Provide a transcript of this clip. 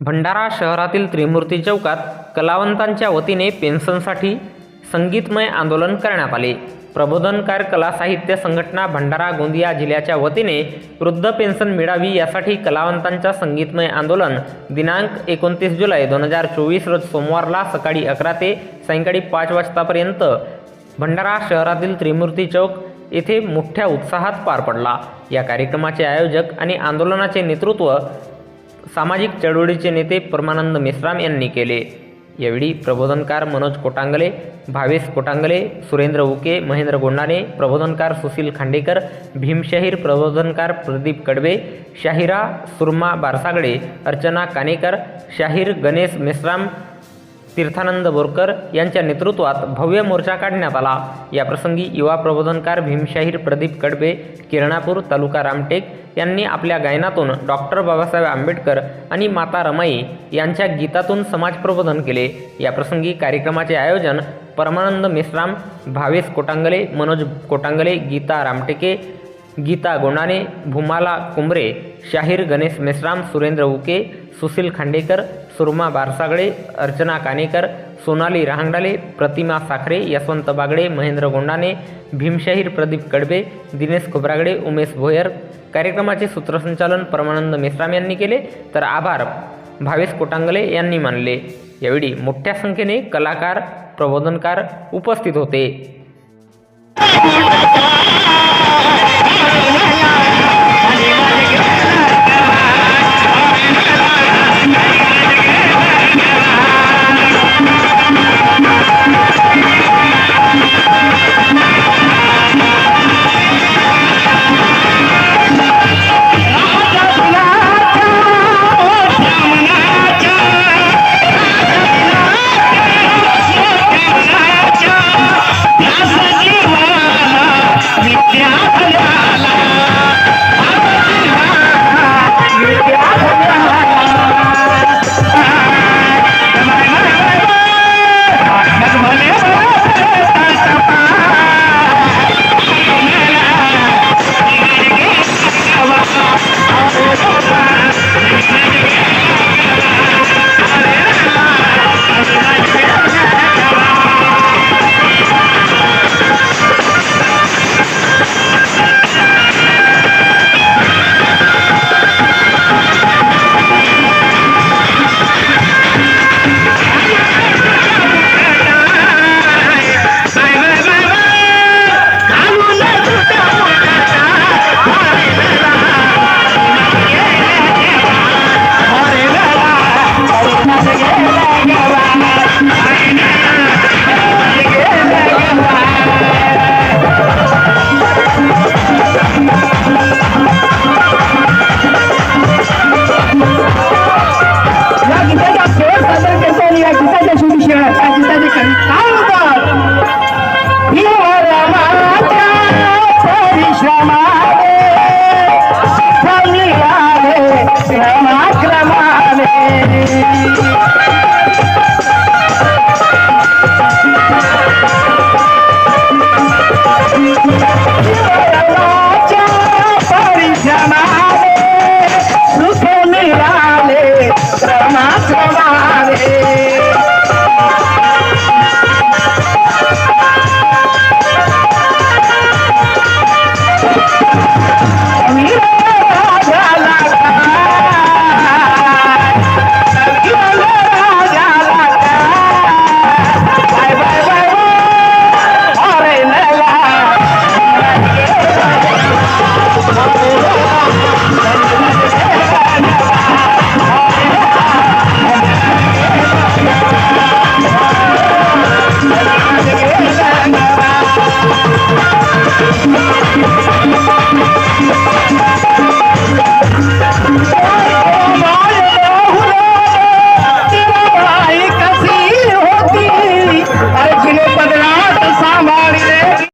भंडारा शहरातील त्रिमूर्ती चौकात कलावंतांच्या वतीने पेन्शनसाठी संगीतमय आंदोलन करण्यात आले. प्रबोधनकार कला साहित्य संघटना भंडारा गोंदिया जिल्ह्याच्या वतीने वृद्ध पेन्शन मिळावी यासाठी कलावंतांच्या संगीतमय आंदोलन दिनांक एकोणतीस जुलै दोन हजार चोवीस रोज सोमवारला सकाळी अकरा ते सायंकाळी पाच वाजतापर्यंत भंडारा शहरातील त्रिमूर्ती चौक येथे मोठ्या उत्साहात पार पडला. या कार्यक्रमाचे आयोजक आणि आंदोलनाचे नेतृत्व सामाजिक चळवळीचे नेते परमानंद मेश्राम यांनी केले. यावेळी प्रबोधनकार मनोज कोटांगले भावेश कोटांगले सुरेंद्र उके महेंद्र गोंडाने प्रबोधनकार सुशील खांडेकर भीमशाहीर प्रबोधनकार प्रदीप कडवे शाहिरा सुरमा बारसागडे अर्चना कानेकर शाहीर गणेश मेश्राम तीर्थानंद बोरकर यांच्या नेतृत्वात भव्य मोर्चा काढण्यात आला. याप्रसंगी युवा प्रबोधनकार भीमशाहीर प्रदीप कडबे किरणापूर तालुका रामटेक यांनी आपल्या गायनातून डॉक्टर बाबासाहेब आंबेडकर आणि माता रमाई यांच्या गीतातून समाज प्रबोधन केले. याप्रसंगी कार्यक्रमाचे आयोजन परमानंद मेश्राम भावेश कोटांगले मनोज कोटांगले गीता रामटेके गीता गोंडाने भूमाला कुंभरे शाहीर गणेश मेश्राम सुरेंद्र उके सुशील खांडेकर सुरमा बारसागळे अर्चना कानेकर सोनाली रहांगडाले प्रतिमा साखरे यशवंत बागडे महेंद्र गोंडाने भीमशाहीर प्रदीप कडबे दिनेश खोब्रागडे उमेश भोयर. कार्यक्रमाचे सूत्रसंचालन परमानंद मेश्राम यांनी केले. तर आभार भावेश कोटांगले यांनी मानले. यावेळी मोठ्या संख्येने कलाकार प्रबोधनकार उपस्थित होते. पाकिस्तानच्या शिवसेना पाकिस्तानचे कवी काय होतात ही परिश्रमा Come on, come on.